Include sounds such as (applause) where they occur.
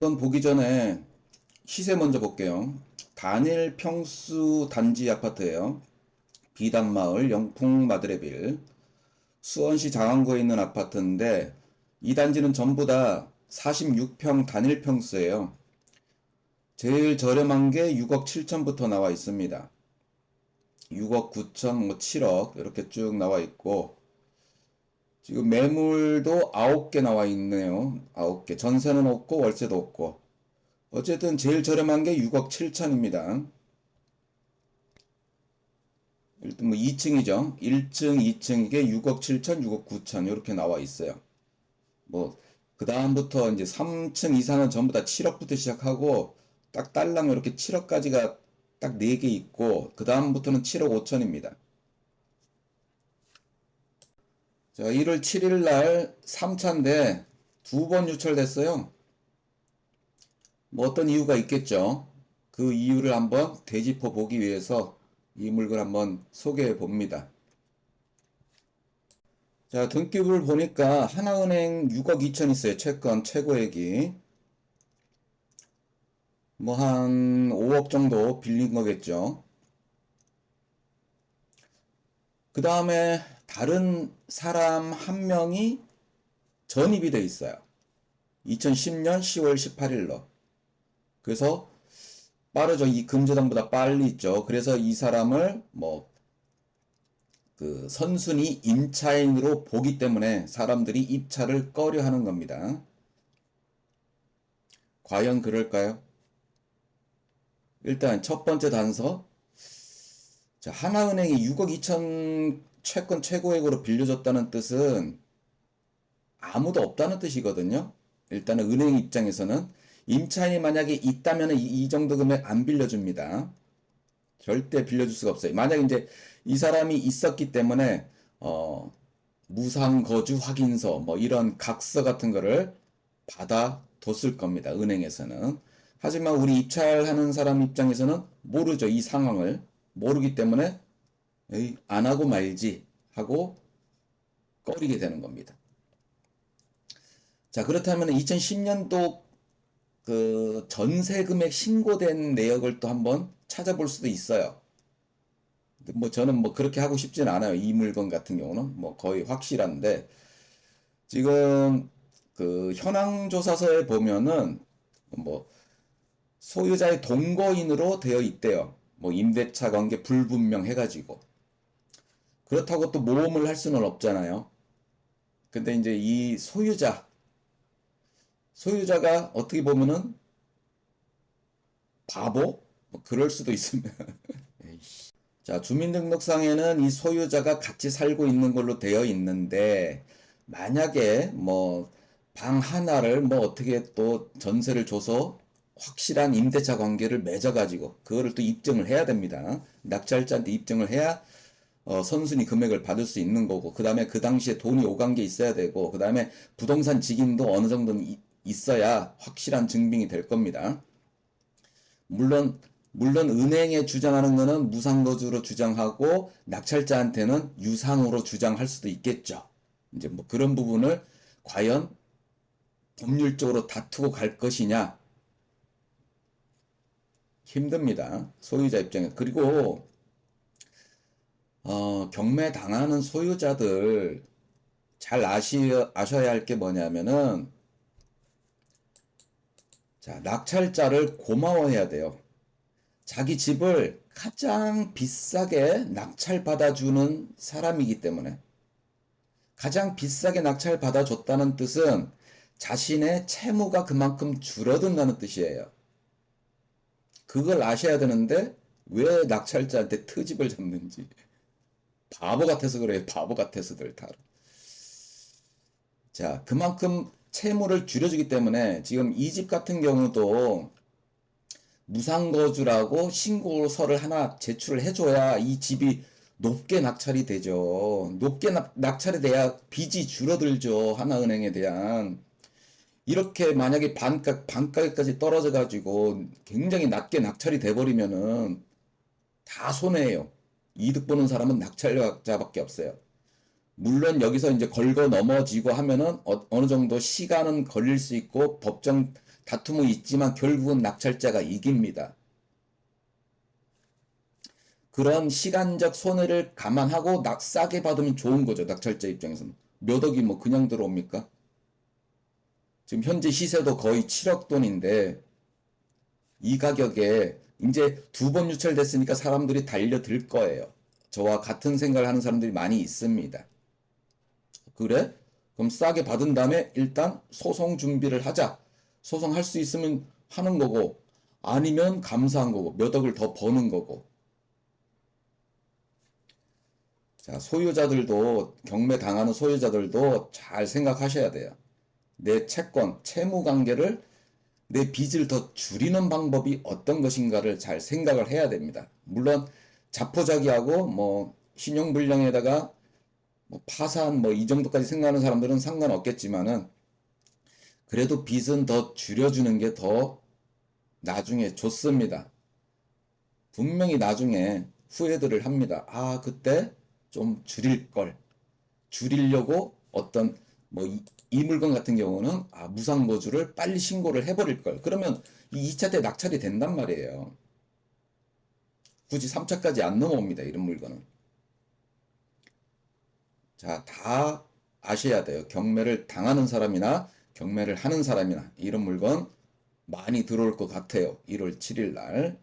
이건 보기 전에 시세 먼저 볼게요. 단일 평수 단지 아파트예요. 비단마을 영풍 마드레빌 수원시 장안구에 있는 아파트인데 이 단지는 전부 다 46평 단일 평수예요. 제일 저렴한 게 6억 7천부터 나와 있습니다. 6억 9천, 뭐 7억 이렇게 쭉 나와 있고 지금 매물도 9개 나와 있네요. 9개. 전세는 없고 월세도 없고. 어쨌든 제일 저렴한 게 6억 7천입니다. 일단 뭐 2층이죠. 1층, 2층 이게 6억 7천, 6억 9천 이렇게 나와 있어요. 뭐 그 다음부터 이제 3층 이상은 전부 다 7억부터 시작하고 딱 딸랑 이렇게 7억까지가 딱 4개 있고 그 다음부터는 7억 5천입니다. 자, 1월 7일 날 3차인데 두 번 유찰됐어요. 뭐 어떤 이유가 있겠죠. 그 이유를 한번 되짚어 보기 위해서 이 물건 한번 소개해 봅니다. 자, 등급을 보니까 하나은행 6억 2천 있어요. 채권 최고액이. 뭐 한 5억 정도 빌린 거겠죠. 그 다음에 다른 사람 한 명이 전입이 돼 있어요. 2010년 10월 18일로. 그래서 빠르죠. 이 금저당보다 빨리 있죠. 그래서 이 사람을 뭐 그 선순위 임차인으로 보기 때문에 사람들이 입찰을 꺼려 하는 겁니다. 과연 그럴까요? 일단 첫 번째 단서. 자, 하나은행이 6억 2천 채권 최고액으로 빌려줬다는 뜻은 아무도 없다는 뜻이거든요. 일단은 은행 입장에서는 임차인이 만약에 있다면 이, 이 정도 금액 안 빌려줍니다. 절대 빌려줄 수가 없어요. 만약 이제 이 사람이 있었기 때문에 어, 무상 거주 확인서 뭐 이런 각서 같은 거를 받아 뒀을 겁니다. 은행에서는. 하지만 우리 입찰하는 사람 입장에서는 모르죠. 이 상황을 모르기 때문에 안 하고 말지 하고 꺼리게 되는 겁니다. 자, 그렇다면 2010년도 그 전세 금액 신고된 내역을 또 한번 찾아볼 수도 있어요. 뭐 저는 뭐 그렇게 하고 싶지는 않아요. 이 물건 같은 경우는 뭐 거의 확실한데 지금 그 현황 조사서에 보면은 뭐 소유자의 동거인으로 되어 있대요. 뭐 임대차 관계 불분명 해가지고 그렇다고 또 모험을 할 수는 없잖아요. 근데 이제 이 소유자 소유자가 어떻게 보면은 바보? 뭐 그럴 수도 있습니다. (laughs) 자, 주민등록상에는 이 소유자가 같이 살고 있는 걸로 되어 있는데 만약에 뭐 방 하나를 뭐 어떻게 또 전세를 줘서 확실한 임대차 관계를 맺어가지고 그거를 또 입증을 해야 됩니다. 낙찰자한테 입증을 해야 어, 선순위 금액을 받을 수 있는 거고 그 다음에 그 당시에 돈이 오간 게 있어야 되고 그 다음에 부동산 직인도 어느 정도는 이- 있어야 확실한 증빙이 될 겁니다. 물론 물론 은행에 주장하는 거는 무상거주로 주장하고 낙찰자한테는 유상으로 주장할 수도 있겠죠. 이제 뭐 그런 부분을 과연 법률적으로 다투고 갈 것이냐 힘듭니다. 소유자 입장에 그리고 어, 경매 당하는 소유자들 잘 아시, 아셔야 할 게 뭐냐면은 자, 낙찰자를 고마워해야 돼요. 자기 집을 가장 비싸게 낙찰 받아주는 사람이기 때문에 가장 비싸게 낙찰 받아줬다는 뜻은 자신의 채무가 그만큼 줄어든다는 뜻이에요. 그걸 아셔야 되는데 왜 낙찰자한테 트집을 잡는지 바보 같아서 그래요. 바보 같아서들 다. 자, 그만큼 채무를 줄여주기 때문에 지금 이 집 같은 경우도 무상거주라고 신고서를 하나 제출을 해줘야 이 집이 높게 낙찰이 되죠. 높게 낙, 낙찰이 돼야 빚이 줄어들죠. 하나은행에 대한. 이렇게 만약에 반가, 반가격까지 떨어져 가지고 굉장히 낮게 낙찰이 돼버리면은 다 손해예요. 이득 보는 사람은 낙찰자밖에 없어요. 물론 여기서 이제 걸고 넘어지고 하면은 어, 느 정도 시간은 걸릴 수 있고 법정 다툼은 있지만 결국은 낙찰자가 이깁니다. 그런 시간적 손해를 감안하고 낙, 싸게 받으면 좋은 거죠. 낙찰자 입장에서는. 몇 억이 뭐 그냥 들어옵니까? 지금 현재 시세도 거의 7억 돈인데 이 가격에 이제 두 번 유찰됐으니까 사람들이 달려들 거예요. 저와 같은 생각을 하는 사람들이 많이 있습니다. 그래? 그럼 싸게 받은 다음에 일단 소송 준비를 하자. 소송할 수 있으면 하는 거고 아니면 감사한 거고 몇 억을 더 버는 거고 자, 소유자들도 경매 당하는 소유자들도 잘 생각하셔야 돼요. 내 채권, 채무 관계를 내 빚을 더 줄이는 방법이 어떤 것인가를 잘 생각을 해야 됩니다. 물론 자포자기하고 뭐 신용불량에다가 뭐 파산 뭐 이 정도까지 생각하는 사람들은 상관없겠지만은 그래도 빚은 더 줄여주는 게 더 나중에 좋습니다. 분명히 나중에 후회들을 합니다. 아, 그때 좀 줄일 걸. 줄이려고 어떤 뭐이 물건 같은 경우는 아, 무상보주를 빨리 신고를 해버릴 걸. 그러면 이 2차 때 낙찰이 된단 말이에요. 굳이 3차까지 안 넘어옵니다. 이런 물건은. 자, 다 아셔야 돼요. 경매를 당하는 사람이나 경매를 하는 사람이나 이런 물건 많이 들어올 것 같아요. 1월 7일 날.